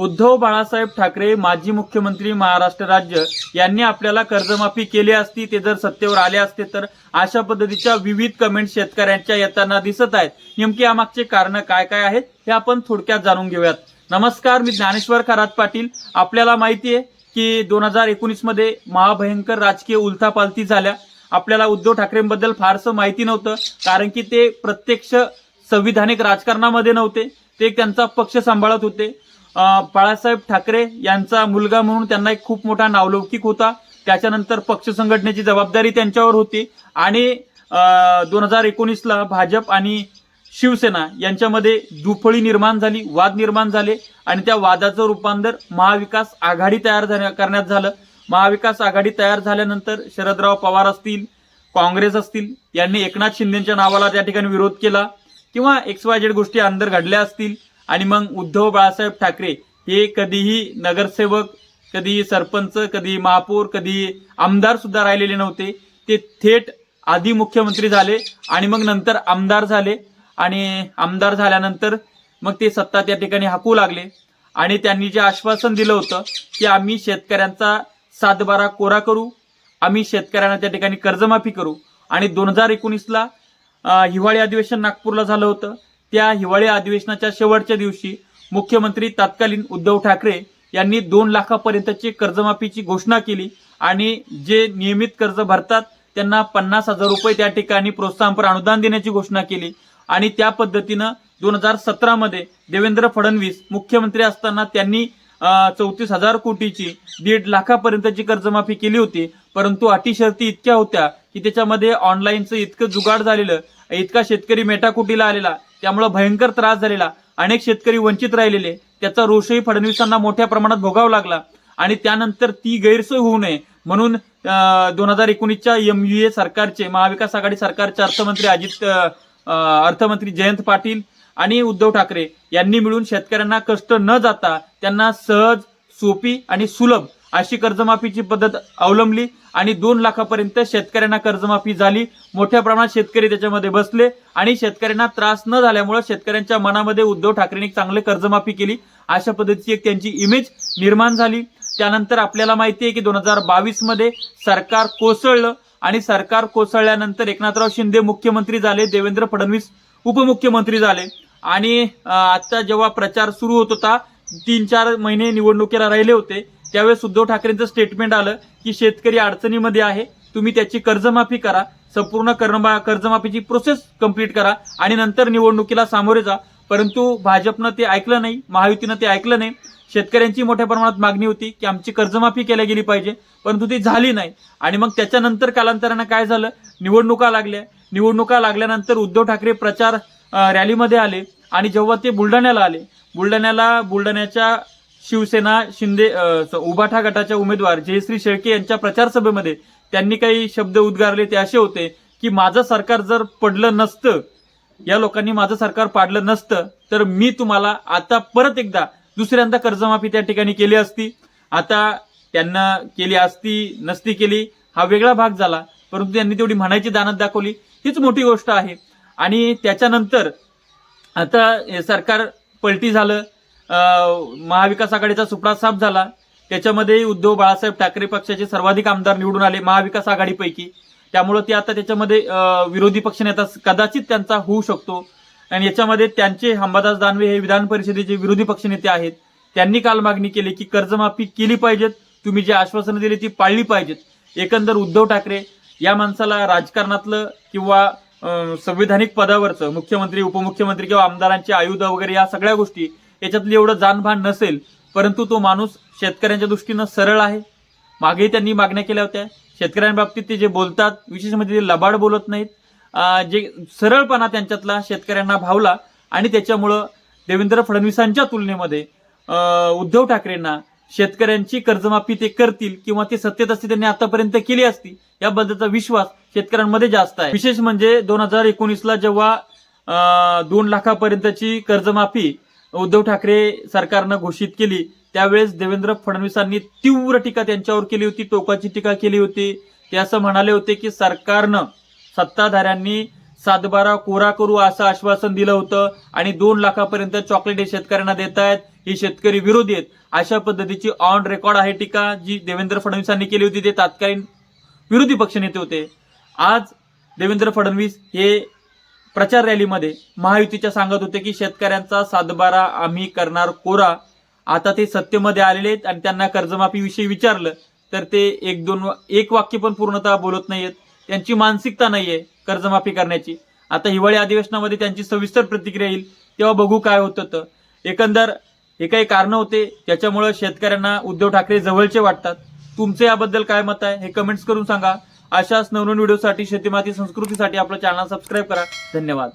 उद्धव बाळासाहेब ठाकरे माजी मुख्यमंत्री महाराष्ट्र राज्य यांनी आपल्याला कर्जमाफी केली असती ते जर सत्तेवर आले असते तर अशा पद्धतीच्या विविध कमेंट शेतकऱ्यांच्या येताना दिसत आहेत. नेमकी यामागचे कारण काय काय आहेत हे आपण थोडक्यात जाणून घेऊयात. नमस्कार मी ज्ञानेश्वर खरात पाटील. आपल्याला माहिती आहे की दोन हजार एकोणीसमध्ये महाभयंकर राजकीय उलथापालथी झाल्या. आपल्याला उद्धव ठाकरेंबद्दल फारसं माहिती नव्हतं कारण की ते प्रत्यक्ष संविधानिक राजकारणामध्ये नव्हते. ते त्यांचा पक्ष सांभाळत होते. बाळासाहेब ठाकरे यांचा मुलगा म्हणून त्यांना एक खूप मोठा नावलौकिक होता. त्याच्यानंतर पक्ष संघटनेची जबाबदारी त्यांच्यावर होती. आणि दोन हजार एकोणीसला भाजप आणि शिवसेना यांच्यामध्ये दुफळी निर्माण झाली वाद निर्माण झाले आणि त्या वादाचं रूपांतर महाविकास आघाडी तयार झाल्या- करण्यात झालं. महाविकास आघाडी तयार झाल्यानंतर शरदराव पवार असतील काँग्रेस असतील यांनी एकनाथ शिंदेच्या नावाला त्या ठिकाणी विरोध केला. किंवा एक्स वाय झेड गोष्टी अंदर घडल्या असतील आणि मग उद्धव बाळासाहेब ठाकरे हे कधीही नगरसेवक कधी सरपंच कधी महापौर कधी आमदार सुद्धा राहिलेले नव्हते. ते थेट आधी मुख्यमंत्री झाले आणि मग नंतर आमदार झाले. आणि आमदार झाल्यानंतर मग ते सत्ता त्या ठिकाणी हाकू लागले. आणि त्यांनी जे आश्वासन दिलं होतं की आम्ही शेतकऱ्यांचा सातबारा कोरा करू आम्ही शेतकऱ्यांना त्या ठिकाणी कर्जमाफी करू. आणि दोन हजार एकोणीसला हिवाळी अधिवेशन नागपूरला झालं होतं. त्या हिवाळी अधिवेशनाच्या शेवटच्या दिवशी मुख्यमंत्री तत्कालीन उद्धव ठाकरे यांनी दोन लाखापर्यंतची कर्जमाफीची घोषणा केली आणि जे नियमित कर्ज भरतात त्यांना पन्नास हजार रुपये त्या ठिकाणी प्रोत्साहनपर अनुदान देण्याची घोषणा केली. आणि त्या पद्धतीनं दोन हजार सतरामध्ये देवेंद्र फडणवीस मुख्यमंत्री असताना त्यांनी चौतीस हजार कोटीची दीड लाखापर्यंतची कर्जमाफी केली होती. परंतु अटी शर्ती इतक्या होत्या की त्याच्यामध्ये ऑनलाईनचं इतकं जुगाड झालेलं इतका शेतकरी मेटाकुटीला आलेला त्यामुळं भयंकर त्रास झालेला. अनेक शेतकरी वंचित राहिलेले. त्याचा रोषही फडणवीसांना मोठ्या प्रमाणात भोगावा लागला. आणि त्यानंतर ती गैरसोय होऊ नये म्हणून दोन हजार एकोणीसच्या एम यू ए सरकारचे महाविकास आघाडी सरकारचे अर्थमंत्री अजित अर्थमंत्री जयंत पाटील आणि उद्धव ठाकरे यांनी मिळून शेतकऱ्यांना कष्ट न जाता त्यांना सहज सोपी आणि सुलभ अशी कर्जमाफीची पद्धत अवलंबली आणि दोन लाखापर्यंत शेतकऱ्यांना कर्जमाफी झाली. मोठ्या प्रमाणात शेतकरी त्याच्यामध्ये बसले आणि शेतकऱ्यांना त्रास न झाल्यामुळे शेतकऱ्यांच्या मनामध्ये उद्धव ठाकरेंनी चांगले कर्जमाफी केली. अशा पद्धतीची एक त्यांची इमेज निर्माण झाली. त्यानंतर आपल्याला माहिती आहे की दोन हजार बावीसमध्ये सरकार कोसळलं आणि सरकार कोसळल्यानंतर एकनाथराव शिंदे मुख्यमंत्री झाले देवेंद्र फडणवीस उपमुख्यमंत्री झाले. आणि आता जेव्हा प्रचार सुरू होत होता तीन चार महिने निवडणुकीला राहिले होते. त्यावेळेस उद्धव ठाकरेंचं स्टेटमेंट आलं की शेतकरी अडचणीमध्ये आहे तुम्ही त्याची कर्जमाफी करा संपूर्ण कर्जमा कर्जमाफीची प्रोसेस कंप्लीट करा आणि नंतर निवडणुकीला सामोरे जा. परंतु भाजपनं ते ऐकलं नाही महायुतीनं ते ऐकलं नाही. शेतकऱ्यांची मोठ्या प्रमाणात मागणी होती की आमची कर्जमाफी केल्या गेली पाहिजे परंतु ती झाली नाही. आणि मग त्याच्यानंतर कालांतरानं काय झालं? निवडणुका लागल्या. निवडणुका लागल्यानंतर उद्धव ठाकरे प्रचार रॅलीमध्ये आले आणि जेव्हा ते बुलढाण्याला आले बुलढाण्याला बुलढाण्याच्या शिवसेना शिंदे उभाठा गटाच्या उमेदवार जयश्री शेळके यांच्या प्रचार सभेमध्ये त्यांनी काही शब्द उद्गारले ते असे होते की माझं सरकार जर पडलं नसतं या लोकांनी माझं सरकार पाडलं नसतं तर मी तुम्हाला आता परत एकदा दुसऱ्यांदा कर्जमाफी त्या ठिकाणी केली असती. आता त्यांना केली असती नसती केली हा वेगळा भाग झाला. परंतु त्यांनी तेवढी म्हणायची दानत दाखवली. हीच मोठी गोष्ट आहे. आणि त्याच्यानंतर आता सरकार पलटी झालं. महाविकास आघाडीचा सुपडा साफ झाला. त्याच्यामध्ये उद्धव बाळासाहेब ठाकरे पक्षाचे सर्वाधिक आमदार निवडून आले महाविकास आघाडीपैकी. त्यामुळं ते आता त्याच्यामध्ये विरोधी पक्षनेता कदाचित त्यांचा होऊ शकतो. आणि याच्यामध्ये त्यांचे अंबादास दानवे हे विधान परिषदेचे विरोधी पक्षनेते आहेत. त्यांनी काल मागणी केली की कर्जमाफी केली पाहिजेत. तुम्ही जी आश्वासनं दिली ती पाळली पाहिजेत. एकंदर उद्धव ठाकरे या माणसाला राजकारणातलं किंवा संविधानिक पदावरचं मुख्यमंत्री उपमुख्यमंत्री किंवा आमदारांचे आयुध वगैरे या सगळ्या गोष्टी याच्यातली एवढं जाणभान नसेल परंतु तो माणूस शेतकऱ्यांच्या दृष्टीनं सरळ आहे. मागेही त्यांनी मागण्या केल्या होत्या. शेतकऱ्यांबाबतीत ते जे बोलतात विशेष म्हणजे ते लबाड बोलत नाहीत. जे सरळपणा त्यांच्यातला शेतकऱ्यांना भावला आणि त्याच्यामुळं देवेंद्र फडणवीसांच्या तुलनेमध्ये उद्धव ठाकरेंना शेतकऱ्यांची कर्जमाफी ते करतील किंवा ते सत्तेत असते त्यांनी आतापर्यंत केली असती याबद्दलचा विश्वास शेतकऱ्यांमध्ये जास्त आहे. विशेष म्हणजे दोन हजार एकोणीसला जेव्हा दोन लाखापर्यंतची कर्जमाफी उद्धव ठाकरे सरकारनं घोषित केली त्यावेळेस देवेंद्र फडणवीसांनी तीव्र टीका त्यांच्यावर केली होती टोकाची टीका केली होती. ते असं म्हणाले होते की सरकारनं सत्ताधाऱ्यांनी सातबारा कोरा करू असं आश्वासन दिलं होतं आणि दोन लाखापर्यंत चॉकलेट हे शेतकऱ्यांना देत आहेत हे शेतकरी विरोधी आहेत. अशा पद्धतीची ऑन रेकॉर्ड आहे टीका जी देवेंद्र फडणवीसांनी केली होती ते तात्कालीन विरोधी पक्षनेते होते. आज देवेंद्र फडणवीस हे प्रचार रॅलीमध्ये महायुतीच्या सांगत होते की शेतकऱ्यांचा सातबारा आम्ही करणार कोरा. आता ते सत्तेमध्ये आलेले आहेत आणि त्यांना कर्जमाफीविषयी विचारलं तर ते एक दोन वा- एक वाक्य पण पूर्णतः बोलत नाहीयेत. त्यांची मानसिकता नाहीये कर्जमाफी करण्याची. आता हिवाळी अधिवेशनामध्ये त्यांची सविस्तर प्रतिक्रिया येईल तेव्हा बघू काय होतं तर एकंदर हे काही कारण होते ज्याच्यामुळे शेतकऱ्यांना उद्धव ठाकरे जवळचे वाटतात. तुमचे याबद्दल काय मत आहे हे कमेंट्स करून सांगा. अशाच नवनवीन व्हिडिओसाठी शेतीमाती संस्कृतीसाठी आपलं चॅनल सबस्क्राईब करा. धन्यवाद.